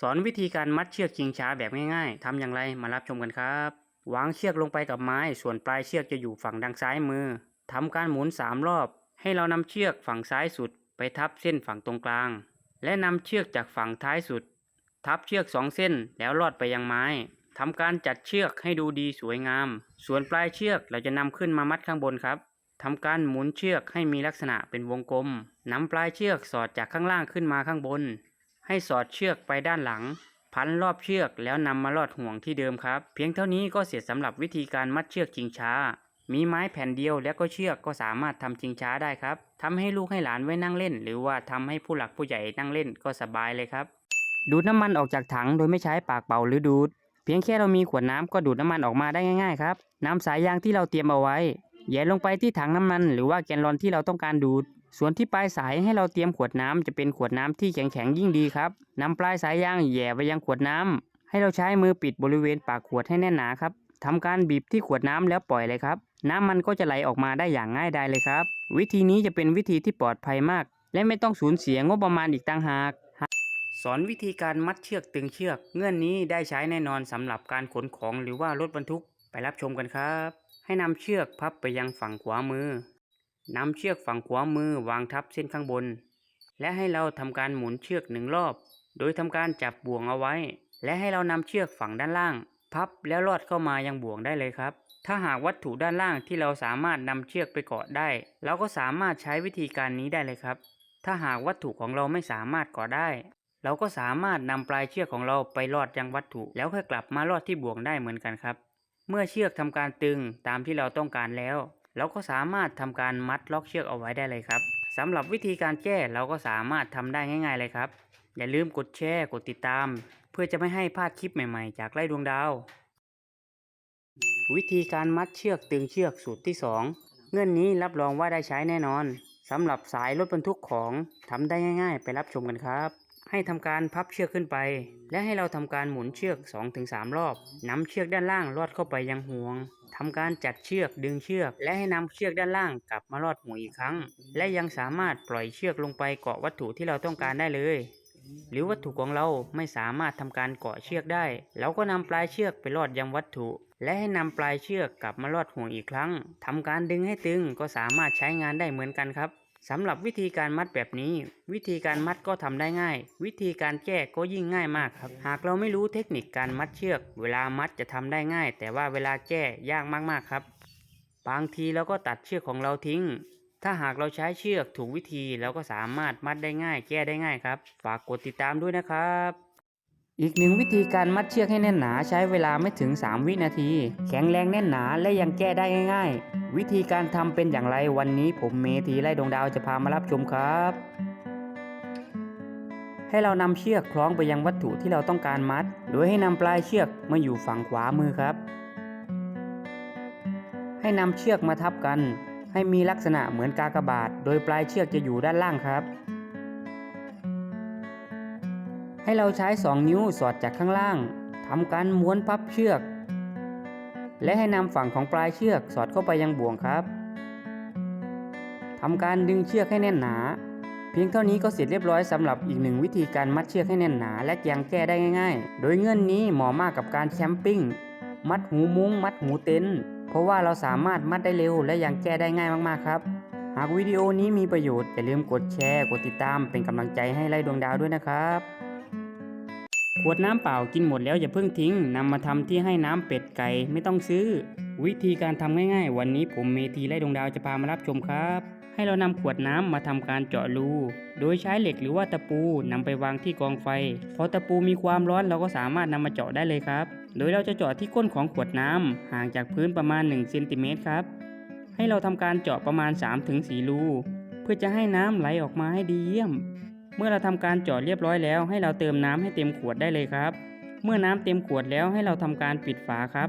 สอนวิธีการมัดเชือกชิงช้าแบบง่ายๆ ทำอย่างไรมารับชมกันครับ วางเชือกลงไปกับไม้ ส่วนปลายเชือกจะอยู่ฝั่งด้านซ้ายมือ ทำการหมุนสามรอบ ให้เรานำเชือกฝั่งซ้ายสุด ไปทับเส้นฝั่งตรงกลาง และนำเชือกจากฝั่งท้ายสุด ทับเชือกสองเส้นแล้วลอดไปยังไม้ทำการจัดเชือกให้ดูดีสวยงาม ส่วนปลายเชือกเราจะนำขึ้นมามัดข้างบนครับทำการหมุนเชือกให้มีลักษณะเป็นวงกลมนำปลายเชือกสอดจากข้างล่างขึ้นมาข้างบน ให้สอดเชือกไปด้านหลัง พันรอบเชือกแล้วนำมาลอดห่วงที่เดิมครับ เพียงเท่านี้ก็เสร็จสำหรับวิธีการมัดเชือกชิงช้า มีไม้แผ่นเดียวแล้วก็เชือกก็สามารถทำชิงช้าได้ครับทำให้ลูกให้หลานไว้นั่งเล่น หรือว่าทำให้ผู้หลักผู้ใหญ่นั่งเล่นก็สบายเลยครับ ดูดน้ำมันออกจากถังโดยไม่ใช้ปากเป่าหรือดูด เพียงแค่เรามีขวดน้ำก็ดูดน้ำมันออกมาได้ง่ายๆครับนำสายยางที่เราเตรียมเอาไว้แย่ลงไปที่ถังน้ำมัน หรือว่าแกนลอนที่เราต้องการดูด ส่วนที่ปลายสายให้เราเตรียมขวดน้ำจะเป็นขวดน้ำที่แข็งๆยิ่งดีครับนำปลายสายยางแหย่ไปยังขวดน้ำให้เราใช้มือปิดบริเวณปากขวดให้แน่นหนาครับทำการบีบที่ขวดน้ำแล้วปล่อยเลยครับ น้ำมันก็จะไหลออกมาได้อย่างง่ายดายเลยครับ วิธีนี้จะเป็นวิธีที่ปลอดภัยมาก และไม่ต้องสูญเสียงบประมาณอีกต่างหากสอนวิธีการมัดเชือกตึงเชือก เงื่อนนี้ได้ใช้แน่นอนสำหรับการขนของหรือว่ารถบรรทุกไปรับชมกันครับ ให้นำเชือกพับไปยังฝั่งขวามือ นำเชือกฝั่งขวามือวางทับเส้นข้างบน และให้เราทำการหมุนเชือกหนึ่งรอบ โดยทำการจับบ่วงเอาไว้ และให้เรานำเชือกฝั่งด้านล่าง พับแล้วลอดเข้ามายังบ่วงได้เลยครับ ถ้าหากวัตถุด้านล่างที่เราสามารถนำเชือกไปเกาะได้ เราก็สามารถใช้วิธีการนี้ได้เลยครับ ถ้าหากวัตถุของเราไม่สามารถเกาะได้ เราก็สามารถนำปลายเชือกของเราไปลอดยังวัตถุ แล้วค่อยกลับมาลอดที่บ่วงได้เหมือนกันครับ เมื่อเชือกทำการตึงตามที่เราต้องการแล้ว เราก็สามารถทำการมัดล็อกเชือกเอาไว้ได้เลยครับสำหรับวิธีการแก้เราก็สามารถทำได้ง่าย ๆเลยครับ อย่าลืมกดแชร์กดติดตาม เพื่อจะไม่ให้พลาดคลิปใหม่ๆ จากไล่ดวงดาว วิธีการมัดเชือกตึงเชือกสูตรที่ 2 เงื่อนนี้รับรองว่าได้ใช้แน่นอนสำหรับสายรถบรรทุกของทำได้ง่าย ๆ ไปรับชมกันครับ ให้ทำการพับเชือกขึ้นไป และให้เราทำการหมุนเชือก 2-3 รอบนำเชือกด้านล่างลอดเข้าไปยังห่วงทำการจัดเชือกดึงเชือก และให้นำเชือกด้านล่างกลับมาลอดห่วงอีกครั้ง และยังสามารถปล่อยเชือกลงไปเกาะวัตถุที่เราต้องการได้เลย หรือวัตถุของเราไม่สามารถทำการเกาะเชือกได้ เราก็นำปลายเชือกไปลอดยังวัตถุ และให้นำปลายเชือกกลับมาลอดห่วงอีกครั้งทำการดึงให้ตึงก็สามารถใช้งานได้เหมือนกันครับ สำหรับวิธีการมัดแบบนี้ วิธีการมัดก็ทำได้ง่าย วิธีการแก้ก็ยิ่งง่ายมากครับ หากเราไม่รู้เทคนิคการมัดเชือก เวลามัดจะทำได้ง่าย แต่ว่าเวลาแก้ยากมากๆครับ บางทีเราก็ตัดเชือกของเราทิ้ง ถ้าหากเราใช้เชือกถูกวิธีเราก็สามารถมัดได้ง่าย แก้ได้ง่ายครับ ฝากกดติดตามด้วยนะครับ อีกหนึ่งวิธีการมัดเชือกให้แน่นหนาใช้เวลาไม่ถึง 3 วินาที แข็งแรงแน่นหนาและยังแก้ได้ง่ายๆ วิธีการทำเป็นอย่างไรวันนี้ผมเมธีไล่ดวงดาวจะพามารับชมครับ ให้เรานำเชือกคล้องไปยังวัตถุที่เราต้องการมัด โดยให้นำปลายเชือกมาอยู่ฝั่งขวามือครับ ให้นำเชือกมาทับกัน ให้มีลักษณะเหมือนกากบาท โดยปลายเชือกจะอยู่ด้านล่างครับ ให้เราใช้ 2 นิ้วสอดจากข้างล่างทำการม้วนพับเชือก และให้นำฝั่งของปลายเชือกสอดเข้าไปยังบ่วงครับทำการดึงเชือกให้แน่นหนา เพียงเท่านี้ก็เสร็จเรียบร้อยสำหรับอีกหนึ่งวิธีการมัดเชือกให้แน่นหนา และยังแก้ได้ง่าย ๆ โดยเงื่อนนี้เหมาะมากกับการแคมปิ้งมัดหูมุ้ง มัดหูเต็นท์เพราะว่าเราสามารถมัดได้เร็ว และยังแก้ได้ง่ายมากๆครับหากวิดีโอนี้มีประโยชน์อย่าลืมกดแชร์ กดติดตามเป็นกำลังใจให้ไล่ดวงดาวด้วยนะครับ ขวดน้ำเปล่ากินหมดแล้วอย่าเพิ่งทิ้งนำมาทำที่ให้น้ำเป็ดไก่ไม่ต้องซื้อ วิธีการทำง่ายๆ วันนี้ผมเมธีไล่ดวงดาวจะพามารับชมครับ ให้เรานำขวดน้ำมาทำการเจาะรู โดยใช้เหล็กหรือว่าตะปูนำไปวางที่กองไฟ พอตะปูมีความร้อนเราก็สามารถนำมาเจาะได้เลยครับ โดยเราจะเจาะที่ก้นของขวดน้ำห่างจากพื้นประมาณ1เซนติเมตรครับ ให้เราทำการเจาะประมาณ 3-4รูเพื่อจะให้น้ำไหลออกมาให้ดีเยี่ยม เมื่อเราทำการเจาะเรียบร้อยแล้ว ให้เราเติมน้ำให้เต็มขวดได้เลยครับ เมื่อน้ำเต็มขวดแล้วให้เราทำการปิดฝาครับ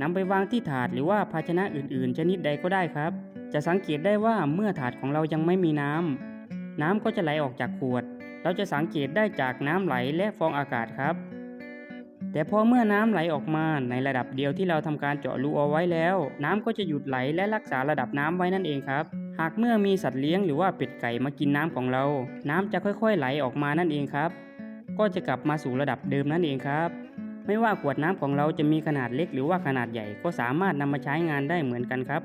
นำไปวางที่ถาดหรือว่าภาชนะอื่นๆ ชนิดใดก็ได้ครับ จะสังเกตได้ว่าเมื่อถาดของเรายังไม่มีน้ำน้ำก็จะไหลออกจากขวด เราจะสังเกตได้จากน้ำไหลและฟองอากาศครับ แต่พอเมื่อน้ำไหลออกมาในระดับเดียวที่เราทำการเจาะรูเอาไว้แล้ว น้ำก็จะหยุดไหลและรักษาระดับน้ำไว้นั่นเองครับ หากเมื่อมีสัตว์เลี้ยงหรือว่าเป็ดไก่มากินน้ำของเรา น้ำจะค่อยๆไหลออกมานั่นเองครับ ก็จะกลับมาสู่ระดับเดิมนั่นเองครับ ไม่ว่าขวดน้ำของเราจะมีขนาดเล็กหรือว่าขนาดใหญ่ก็สามารถนำมาใช้งานได้เหมือนกันครับ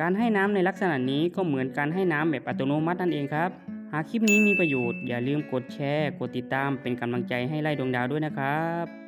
การให้น้ำในลักษณะนี้ก็เหมือนการให้น้ำแบบอัตโนมัตินั่นเองครับ หากคลิปนี้มีประโยชน์อย่าลืมกดแชร์ กดติดตามเป็นกำลังใจให้ไล่ดวงดาวด้วยนะครับ